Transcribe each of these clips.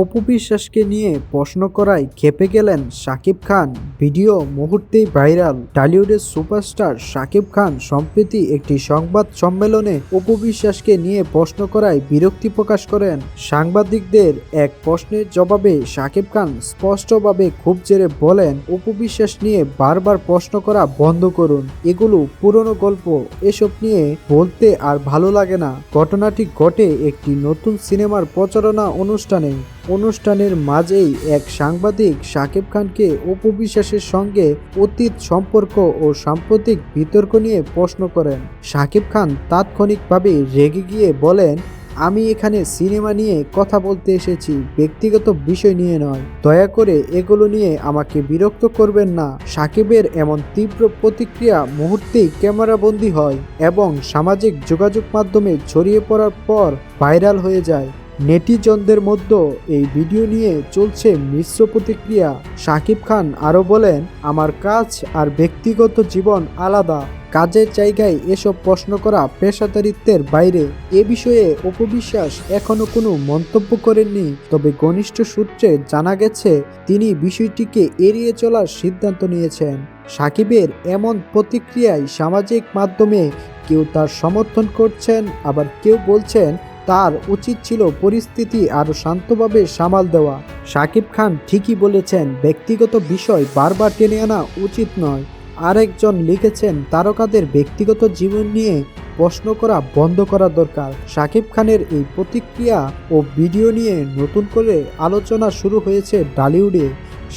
অপু বিশ্বাসকে নিয়ে প্রশ্ন করায় খেপে গেলেন শাকিব খান। ভিডিও মুহূর্তেই ভাইরাল। টলিউডের সুপারস্টার শাকিব খান সম্প্রতি একটি সংবাদ সম্মেলনে অপু বিশ্বাসকে নিয়ে প্রশ্ন করায় বিরক্তি প্রকাশ করেন। সাংবাদিকদের এক প্রশ্নের জবাবে শাকিব খান স্পষ্টভাবে খুব জেরে বলেন, অপু বিশ্বাস নিয়ে বারবার প্রশ্ন করা বন্ধ করুন। এগুলো পুরনো গল্প। এসব নিয়ে বলতে আর ভালো লাগে না। ঘটনাটি ঘটে একটি নতুন সিনেমার প্রচারণা অনুষ্ঠানে। অনুষ্ঠানের মাঝেই এক সাংবাদিক শাকিব খানকে উপবিশ্বাসের সঙ্গে অতীত সম্পর্ক ও সাম্প্রতিক বিতর্ক নিয়ে প্রশ্ন করেন। সাকিব খান তাৎক্ষণিকভাবে রেগে গিয়ে বলেন, আমি এখানে সিনেমা নিয়ে কথা বলতে এসেছি, ব্যক্তিগত বিষয় নিয়ে নয়। দয়া করে এগুলো নিয়ে আমাকে বিরক্ত করবেন না। সাকিবের এমন তীব্র প্রতিক্রিয়া মুহূর্তেই ক্যামেরাবন্দি হয় এবং সামাজিক যোগাযোগ মাধ্যমে ছড়িয়ে পড়ার পর ভাইরাল হয়ে যায়। নেটিজনদের মধ্যে এই ভিডিও নিয়ে চলছে মিশ্র প্রতিক্রিয়া। শাকিব খান আরও বলেন, আমার কাজ আর ব্যক্তিগত জীবন আলাদা। কাজের জায়গায় এসব প্রশ্ন করা পেশাদারিত্বের বাইরে। এ বিষয়ে অপবিশ্বাস এখনও কোনো মন্তব্য করেননি। তবে ঘনিষ্ঠ সূত্রে জানা গেছে, তিনি বিষয়টিকে এড়িয়ে চলার সিদ্ধান্ত নিয়েছেন। সাকিবের এমন প্রতিক্রিয়ায় সামাজিক মাধ্যমে কেউ তার সমর্থন করছেন, আবার কেউ বলছেন তার উচিত ছিল পরিস্থিতি আরও শান্তভাবে সামাল দেওয়া। শাকিব খান ঠিকই বলেছেন, ব্যক্তিগত বিষয় বারবার টেনে আনা উচিত নয়। আরেকজন লিখেছেন, তারকাদের ব্যক্তিগত জীবন নিয়ে প্রশ্ন করা বন্ধ করা দরকার। শাকিব খানের এই প্রতিক্রিয়া ও ভিডিও নিয়ে নতুন করে আলোচনা শুরু হয়েছে ডালিউডে।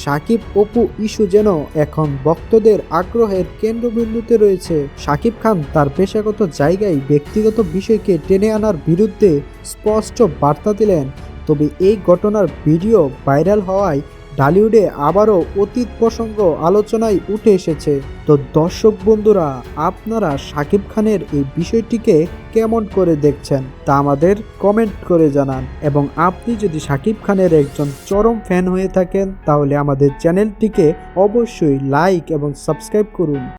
সাকিব অপু ইস্যু যেন এখন ভক্তদের আগ্রহের কেন্দ্রবিন্দুতে রয়েছে। সাকিব খান তার পেশাগত জায়গায় ব্যক্তিগত বিষয়কে টেনে আনার বিরুদ্ধে স্পষ্ট বার্তা দিলেন। তবে এই ঘটনার ভিডিও ভাইরাল হওয়ায় ঢালিউডে আবারও অতীত প্রসঙ্গ আলোচনায় উঠে এসেছে। তো দর্শক বন্ধুরা, আপনারা সাকিব খানের এই বিষয়টিকে কেমন করে দেখছেন তা আমাদের কমেন্ট করে জানান। এবং আপনি যদি সাকিব খানের একজন চরম ফ্যান হয়ে থাকেন, তাহলে আমাদের চ্যানেলটিকে অবশ্যই লাইক এবং সাবস্ক্রাইব করুন।